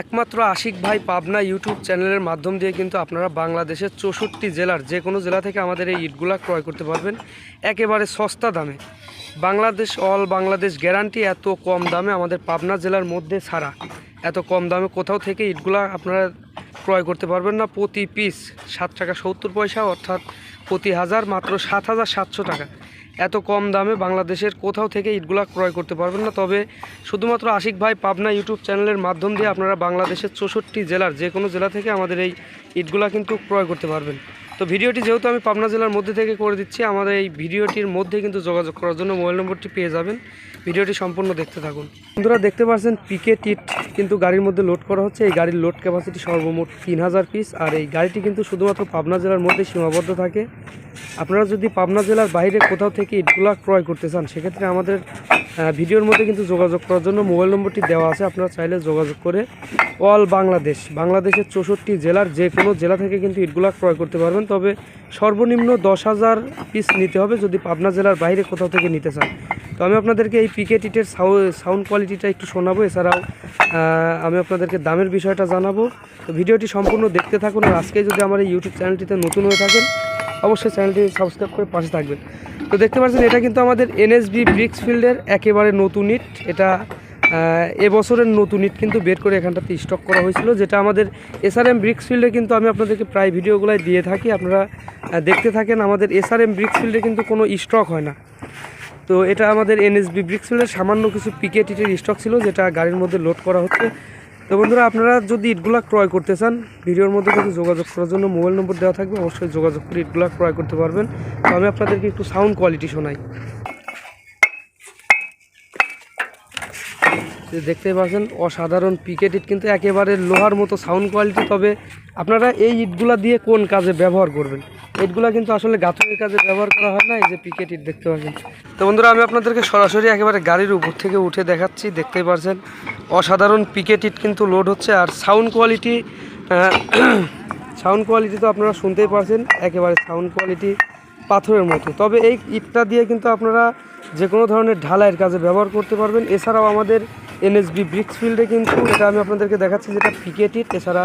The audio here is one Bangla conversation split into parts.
একমাত্র আশিক ভাই পাবনা ইউটিউব চ্যানেলের মাধ্যম দিয়ে কিন্তু আপনারা বাংলাদেশের চৌষট্টি জেলার যে কোনো জেলা থেকে আমাদের এই ইটগুলা ক্রয় করতে পারবেন, একেবারে সস্তা দামে। বাংলাদেশ অল বাংলাদেশ গ্যারান্টি এত কম দামে আমাদের পাবনা জেলার মধ্যে ছাড়া। এত কম দামে কোথাও থেকে ইটগুলা আপনারা ক্রয় করতে পারবেন না। প্রতি পিস সাত টাকা সত্তর পয়সা, অর্থাৎ প্রতি হাজার মাত্র সাত হাজার সাতশো টাকা। এত কম দামে বাংলাদেশের কোথাও থেকে ইটগুলা ক্রয় করতে পারবেন না। তবে শুধুমাত্র আশিক ভাই পাবনা ইউটিউব চ্যানেলের মাধ্যম দিয়ে আপনারা বাংলাদেশের চৌষট্টি জেলার যে কোনো জেলা থেকে আমাদের এই ইটগুলা কিন্তু ক্রয় করতে পারবেন। তো ভিডিওটি যেহেতু আমি পাবনা জেলার মধ্যে থেকে করে দিচ্ছি, আমাদের এই ভিডিওটির মধ্যে কিন্তু যোগাযোগ করার জন্য মোবাইল নম্বরটি পেয়ে যাবেন। ভিডিওটি সম্পূর্ণ দেখতে থাকুন। বন্ধুরা দেখতে পাচ্ছেন পিকে টিট কিন্তু গাড়ির মধ্যে লোড করা হচ্ছে। এই গাড়ির লোড ক্যাপাসিটি সর্বমোট তিন হাজার পিস আর এই গাড়িটি কিন্তু শুধুমাত্র পাবনা জেলার মধ্যে সীমাবদ্ধ থাকে। আপনারা যদি পাবনা জেলার বাইরে কোথাও থেকে ইটগুলা ক্রয় করতে চান, সেক্ষেত্রে আমাদের ভিডিওর মধ্যে কিন্তু যোগাযোগ করার জন্য মোবাইল নম্বরটি দেওয়া আছে। আপনারা চাইলে যোগাযোগ করে অল বাংলাদেশ, বাংলাদেশের চৌষট্টি জেলার যে কোনো জেলা থেকে কিন্তু ইটগুলা ক্রয় করতে পারবেন। তবে সর্বনিম্ন দশ হাজার পিস নিতে হবে যদি পাবনা জেলার বাইরে কোথাও থেকে নিতে চান। আমি আপনাদেরকে এই পিকেট ইটের সাউন্ড কোয়ালিটিটা একটু শোনাবো, এছাড়াও আমি আপনাদেরকে দামের বিষয়টা জানাব। তো ভিডিওটি সম্পূর্ণ দেখতে থাকুন আর আজকে যদি আমার এই ইউটিউব চ্যানেলটিতে নতুন হয়ে থাকেন, অবশ্যই চ্যানেলটি সাবস্ক্রাইব করে পাশে থাকবেন। তো দেখতে পাচ্ছেন, এটা কিন্তু আমাদের এনএসবি ব্রিক্স ফিল্ডের একেবারে নতুন ইট। এটা এবছরের নতুন ইট কিন্তু বের করে এখানটাতে স্টক করা হয়েছিল, যেটা আমাদের এসআরএম ব্রিক্স ফিল্ডে কিন্তু আমি আপনাদেরকে প্রায় ভিডিওগুলাই দিয়ে থাকি। আপনারা দেখতে থাকেন, আমাদের এসআরএম ব্রিক্স ফিল্ডে কিন্তু কোনো স্টক হয় না। তো এটা আমাদের এনএসবি ব্রিক্স ফিল্ডের সামান্য কিছু পিকেট ইটের স্টক ছিল, যেটা গাড়ির মধ্যে লোড করা হচ্ছে। তো বন্ধুরা, আপনারা যদি ইটগুলা ক্রয় করতে চান, ভিডিওর মধ্যে কিন্তু যোগাযোগ করার জন্য মোবাইল নম্বর দেওয়া থাকবে। অবশ্যই যোগাযোগ করে ইটগুলা ক্রয় করতে পারবেন। তো আমি আপনাদেরকে একটু সাউন্ড কোয়ালিটি শোনাই। যে দেখতেই পাচ্ছেন, অসাধারণ পিকেট ইট কিন্তু একেবারে লোহার মতো সাউন্ড কোয়ালিটি তবে আপনারা এই ইটগুলা দিয়ে কোন কাজে ব্যবহার করবেন? ইটগুলা কিন্তু আসলে গাঁথনির কাজে ব্যবহার করা হয় না, এই যে পিকেট ইট দেখতে পাচ্ছেন। তো বন্ধুরা, আমি আপনাদেরকে সরাসরি একেবারে গাড়ির উপর থেকে উঠে দেখাচ্ছি, দেখতেই পাচ্ছেন। অসাধারণ পিকেট ইট কিন্তু লোড হচ্ছে, আর সাউন্ড কোয়ালিটি সাউন্ড কোয়ালিটি তো আপনারা শুনতেই পারছেন একেবারে সাউন্ড কোয়ালিটি পাথরের মতো। তবে এই ইটটা দিয়ে কিন্তু আপনারা যে কোনো ধরনের ঢালাইয়ের কাজে ব্যবহার করতে পারবেন। এছাড়াও আমাদের এনএসবি ব্রিক্স ফিল্ডে কিন্তু এটা আমি আপনাদেরকে দেখাচ্ছি যেটা পিকেট ইট এছাড়া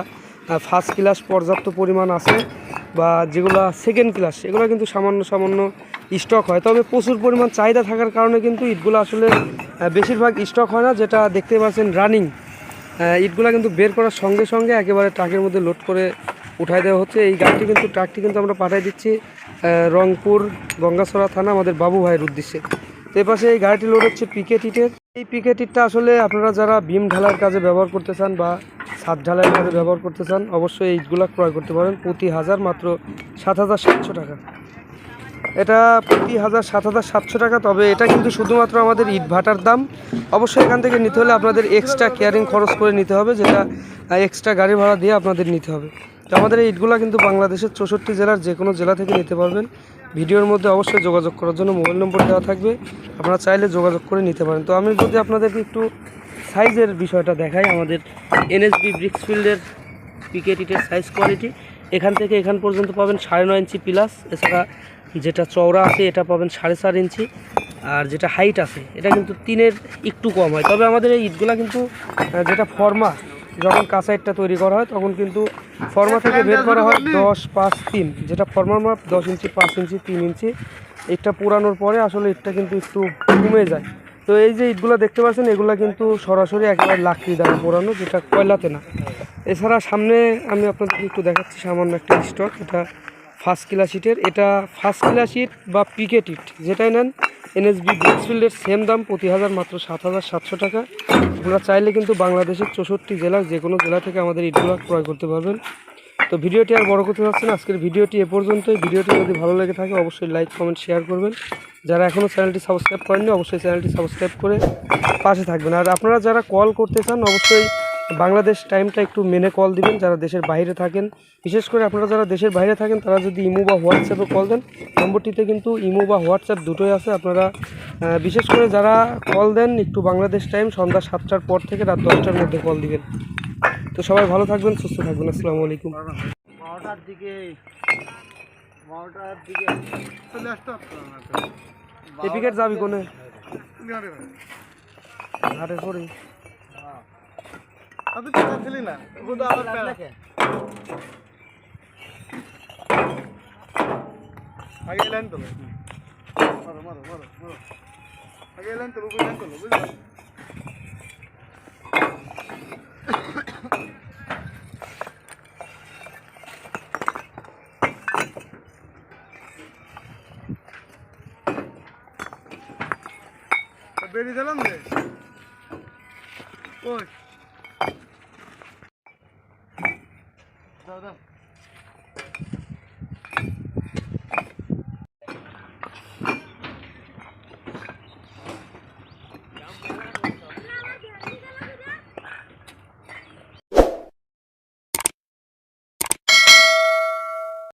ফার্স্ট ক্লাস পর্যাপ্ত পরিমাণ আছে বা যেগুলো সেকেন্ড ক্লাস এগুলো কিন্তু সামান্য সামান্য স্টক হয়। তবে প্রচুর পরিমাণ চাহিদা থাকার কারণে কিন্তু ইটগুলো আসলে বেশিরভাগ স্টক হয় না, যেটা দেখতে পাচ্ছেন রানিং ইটগুলো কিন্তু বের করার সঙ্গে সঙ্গে একেবারে ট্রাকের মধ্যে লোড করে উঠাই দেওয়া হচ্ছে। এই গাড়িটি কিন্তু ট্রাকটি কিন্তু আমরা পাঠিয়ে দিচ্ছি রংপুর গঙ্গাছড়া থানা, আমাদের বাবু ভাইয়ের উদ্দেশ্যে। তো এই পাশে এই গাড়িটি লোড হচ্ছে পিকেট ইটের এই পিকেট ইটটা আসলে আপনারা যারা বিম ঢালাইয়ের কাজে ব্যবহার করতে চান বা ছাদ ঢালাইয়ের কাজে ব্যবহার করতে চান, অবশ্যই এই ইটগুলো ক্রয় করতে পারেন। প্রতি হাজার মাত্র সাত হাজার সাতশো টাকা। এটা প্রতি হাজার সাত হাজার সাতশো টাকা, তবে এটা কিন্তু শুধুমাত্র আমাদের ইট ভাটার দাম। অবশ্যই এখান থেকে নিতে হলে আপনাদের এক্সট্রা কেয়ারিং খরচ করে নিতে হবে, যেটা এক্সট্রা গাড়ি ভাড়া দিয়ে আপনাদের নিতে হবে। তো আমাদের এই ইটগুলো কিন্তু বাংলাদেশের চৌষট্টি জেলার যে কোনো জেলা থেকে নিতে পারবেন। ভিডিওর মধ্যে অবশ্যই যোগাযোগ করার জন্য মোবাইল নম্বর দেওয়া থাকবে। আপনারা চাইলে যোগাযোগ করে নিতে পারেন। তো আমি যদি আপনাদেরকে একটু সাইজের বিষয়টা দেখাই, আমাদের এনএসবি ব্রিক্স ফিল্ডের পিকেট ইটের সাইজ কোয়ালিটি এখান থেকে এখান পর্যন্ত পাবেন সাড়ে নয় ইঞ্চি প্লাস এছাড়া যেটা চওড়া আছে, এটা পাবেন সাড়ে চার ইঞ্চি। আর যেটা হাইট আছে, এটা কিন্তু তিনের একটু কম হয়। তবে আমাদের এই ইটগুলা কিন্তু যেটা ফর্মা যখন কাঁচা ইটটা তৈরি করা হয়, তখন কিন্তু ফর্মা থেকে বের করা হয় দশ পাঁচ তিন। যেটা ফর্মার মাপ দশ ইঞ্চি, পাঁচ ইঞ্চি, তিন ইঞ্চি। ইটটা পুরানোর পরে আসলে ইটটা কিন্তু একটু কমে যায়। তো এই যে ইটগুলো দেখতে পাচ্ছেন, এগুলো কিন্তু সরাসরি একেবারে লাকড়ি দ্বারা পোড়ানো, যেটা কয়লাতে না। এছাড়া সামনে আমি আপনাদেরকে একটু দেখাচ্ছি সামান্য একটা স্টক। এটা ফার্স্ট ক্লাস ইটের এটা ফার্স্ট ক্লাস ইট বা পিকেট ইট যেটাই নেন এনএসবি ব্রিক্সফিল্ডের সেম দাম প্রতি হাজার মাত্র সাত হাজার সাতশো টাকা। আপনারা চাইলে কিন্তু বাংলাদেশের চৌষট্টি জেলার যে কোনো জেলা থেকে আমাদের ইটগুলো ক্রয় করতে পারবেন। তো ভিডিওটি আর বড় করতে পারছেন আজকের ভিডিওটি এ পর্যন্তই। ভিডিওটি যদি ভালো লেগে থাকে, অবশ্যই লাইক কমেন্ট শেয়ার করবেন। যারা এখনও চ্যানেলটি সাবস্ক্রাইব করেননি, অবশ্যই চ্যানেলটি সাবস্ক্রাইব করে পাশে থাকবেন। আর আপনারা যারা কল করতে চান, অবশ্যই বাংলাদেশ টাইমটা একটু মেনে কল দিবেন যারা দেশের বাইরে থাকেন। বিশেষ করে আপনারা যারা দেশের বাইরে থাকেন তারা যদি ইমো বা হোয়াটসঅ্যাপে কল দেন নম্বরটিতে কিন্তু ইমো বা হোয়াটসঅ্যাপ দুটোই আছে। আপনারা বিশেষ করে যারা কল দেন একটু বাংলাদেশ টাইম সন্ধ্যা সাতটার পর থেকে রাত দশটার মধ্যে কল দিবেন। তো সবাই ভালো থাকবেন সুস্থ থাকবেন। আসসালামু আলাইকুম। বারোটার দিকে বারোটার দিকে। চলে আসতে এপিকেট যাবি কোনে? পরে তুই পেঁচা ছিলি না। বুধ আবার পেঁচা আগে লাইন তোলো মারো মারো মারো মারো। আগে লাইন উপরে বুঝলো? বেরিয়ে দিলাম রে। ওই। Adam.